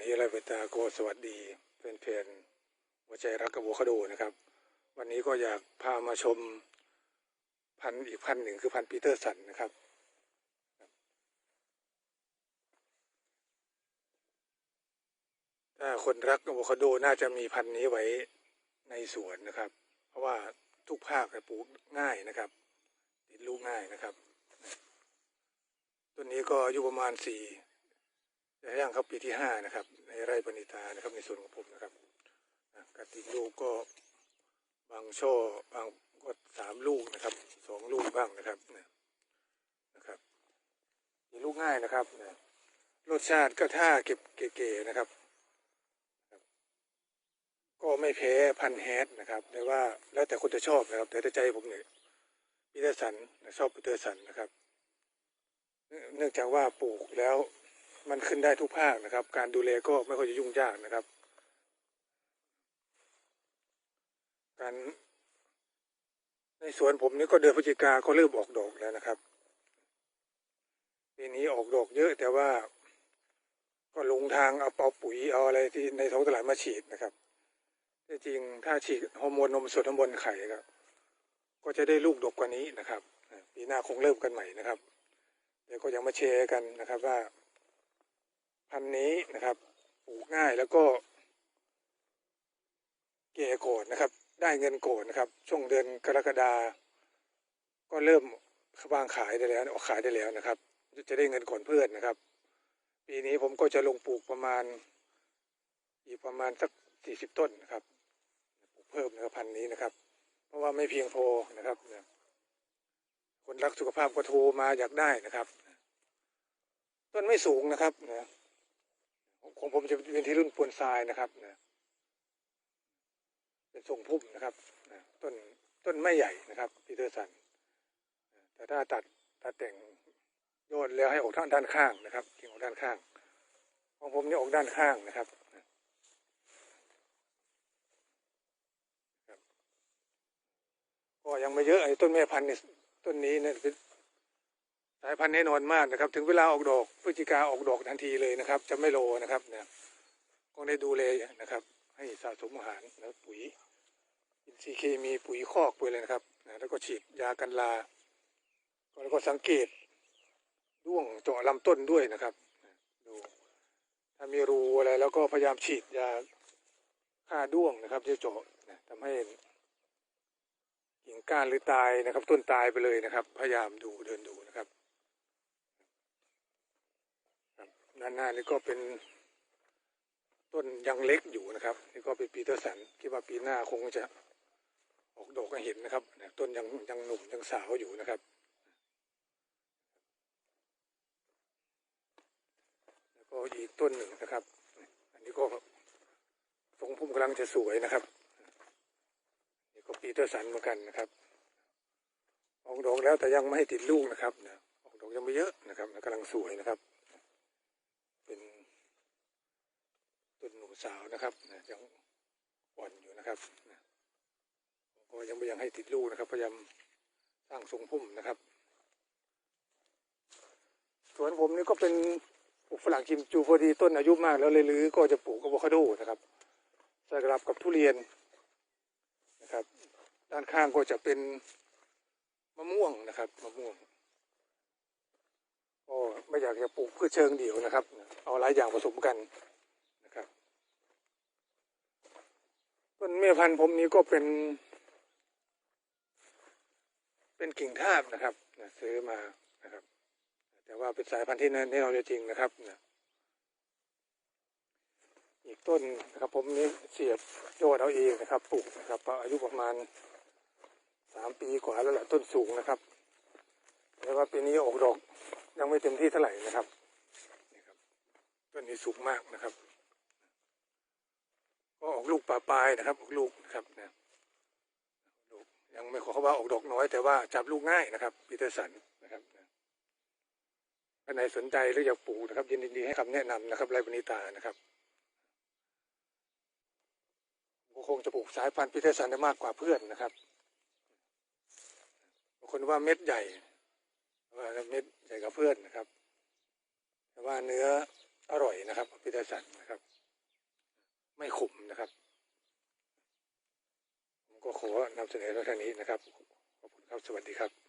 นี้ไรเวตาโกสวัสดีเพื่อนเพื่อนหัวใจรักกับโวคาโดนะครับ วันนี้ก็อยากพามาชมพันธุ์อีกพันธุ์หนึ่งคือพันธุ์ปีเตอร์สันนะครับ ถ้าคนรักอะโวคาโดน่าจะมีพันธุ์นี้ไว้ในสวนนะครับ เพราะว่าทุกภาคปลูกง่ายนะครับ ติดลูกง่ายนะครับ ต้นนี้ก็อายุประมาณสี่างเข้าปีที่ห้านะครับ ในไร่ปณิตานะครับในส่วนของผมนะครับอะกติลูกก็บางช่อบางก็สามลูกนะครับสองลูกบ้างนะครับนะครับมีลูกง่ายนะครับรสชาติก็ถ้าเก็บเก๋ๆนะครับ ก็ไม่แพ้พันแฮดนะครับแต่ว่าแล้วแต่คนจะชอบนะครับ แต่ใจผมเนี่ยปีเตอร์สันชอบปีเตอร์สันนะครับ เนื่องจากว่าปลูกแล้ว มันขึ้นได้ทุกภาคนะครับ การดูแลก็ไม่ค่อยจะยุ่งยากนะครับ การในสวนผมนี่ก็เดือนพฤศจิกาก็เริ่มออกดอกแล้วนะครับปีนี้ออกดอกเยอะแต่ว่าก็ลงทางเอาเอาปุ๋ยเอาอะไรที่ในท้องตลาดมาฉีดนะครับที่จริงถ้าฉีดฮอร์โมนนมสดฮอร์โมนไข่ครับก็จะได้ลูกดกกว่านี้นะครับปีหน้าคงเริ่มกันใหม่นะครับเดี๋ยวก็ยังมาแชร์กันนะครับว่า พันธุ์นี้นะครับปลูกง่ายแล้วก็ เก่โกรธนะครับ ได้เงินโกรธนะครับ ช่วงเดือนกรกฎาก็เริ่มวางขายได้แล้วออกขายได้แล้วนะครับ จะได้เงินก่อนเพื่อนนะครับ ปีนี้ผมก็จะลงปลูกประมาณ อีกประมาณสักสี่สิบต้นนะครับปลูกเพิ่มนะครับพันธุ์นี้นะครับ เพราะว่าไม่เพียงพอนะครับคนรักสุขภาพก็โทรมาอยากได้นะครับ ต้นไม่สูงนะครับนะ ของผมจะเป็นที่รุ่นปวนทรายนะครับนะเป็นทรงพุ่มนะครับนะต้นต้นไม่ใหญ่นะครับปีเตอร์สันแต่ถ้าตัดตัดแต่งยอดแล้วให้ออกทางด้านข้างนะครับกิ่งออกด้านข้าง ของผมนี่ออกด้านข้างนะครับก็ยังไม่เยอะไอ้ต้นแม่พันธุ์เนี่ยต้นนี้เนี่ยายพันธุ์แน่นอนมากนะครับ ถึงเวลาออกดอกพฤศจิกาออกดอกทันทีเลยนะครับ จะไม่โลนะครับเนี่ยก็ได้ดูแลนะครับ ให้สะสมอาหารแล้วปุ๋ยอินทรีย์เคมีปุ๋ยคอกปุ๋ยเลยนะครับนะแล้วก็ฉีดยากันลาแล้วก็สังเกตด้วงเจาะลำต้นด้วยนะครับดูถ้ามีรูอะไรแล้วก็พยายามฉีดยาฆ่าด้วงนะครับที่เจาะนะทำให้กิ่งก้านหรือตายนะครับ ต้นตายไปเลยนะครับ พยายามดูเดินดูนะครับครับ ด้านหน้านี่ก็เป็นต้นยังเล็กอยู่นะครับนี่ก็เป็นปีเตอร์สันคิดว่าปีหน้าคงจะออกดอกให้เห็นนะครับ ต้นยังยังหนุ่มยังสาวอยู่นะครับ แล้วก็อีกต้นหนึ่งนะครับ อันนี้ก็ทรงพุ่มกำลังจะสวยนะครับนี่ก็ปีเตอร์สันเหมือนกันนะครับ ออกดอกแล้วแต่ยังไม่ให้ติดลูกนะครับออกดอกยังไม่เยอะนะครับกำลังสวยนะครับ เป็น ต้นหนุ่มสาวนะครับนะยังอ่อนอยู่นะครับนะก็ยังไม่ยังให้ติดลูกนะครับพยายามสร้างทรงพุ่มนะครับสวนผมนี่ก็เป็นปลูกฝรั่งกิมจูพอดีต้นอายุมากแล้วเลยลือก็จะปลูกอะโวคาโดนะครับสกลับกับทุเรียนนะครับ ด้านข้างก็จะเป็นมะม่วงนะครับมะม่วงก็ไม่อยากจะปลูกพืชเชิงเดี่ยวนะครับ เอาหลายอย่างผสมกันนะครับ ต้นเมียพันธุ์ผมนี้ก็เป็น เป็นกิ่งทาบนะครับนะซื้อมานะครับ แต่ว่าเป็นสายพันธุ์ที่แน่นอนจริงนะครับนะอีกต้นนะครับ ผมนี้เสียบยอดเอาเองนะครับปลูกนะครับอายุประมาณสามปีกว่าแล้วแหละต้นสูงนะครับ แต่ว่าปีนี้ออกดอกยังไม่เต็มที่เท่าไหร่นะครับนี่ครับต้นนี้สูงมากนะครับ ปลาปลายนะครับออกลูกนะครับนะลูกยังไม่ขอเขาว่าออกดอกน้อย แต่ว่าจับลูกง่ายนะครับปีเตอร์สันนะครับท่านไหนสนใจหรืออยากปลูกนะครับ ยินดีให้คำแนะนำนะครับไรบนิตานะครับก็คงจะปลูกสายพันธุ์พิเทสันได้มากกว่าเพื่อนนะครับบางคนว่าเม็ดใหญ่ว่าเม็ดใหญ่กว่าเพื่อนนะครับ แต่ว่าเนื้ออร่อยนะครับพิเทสันนะครับ ไม่ขมนะครับ ก็ขอนำเสนอเท่านี้นะครับ ขอบคุณครับ สวัสดีครับ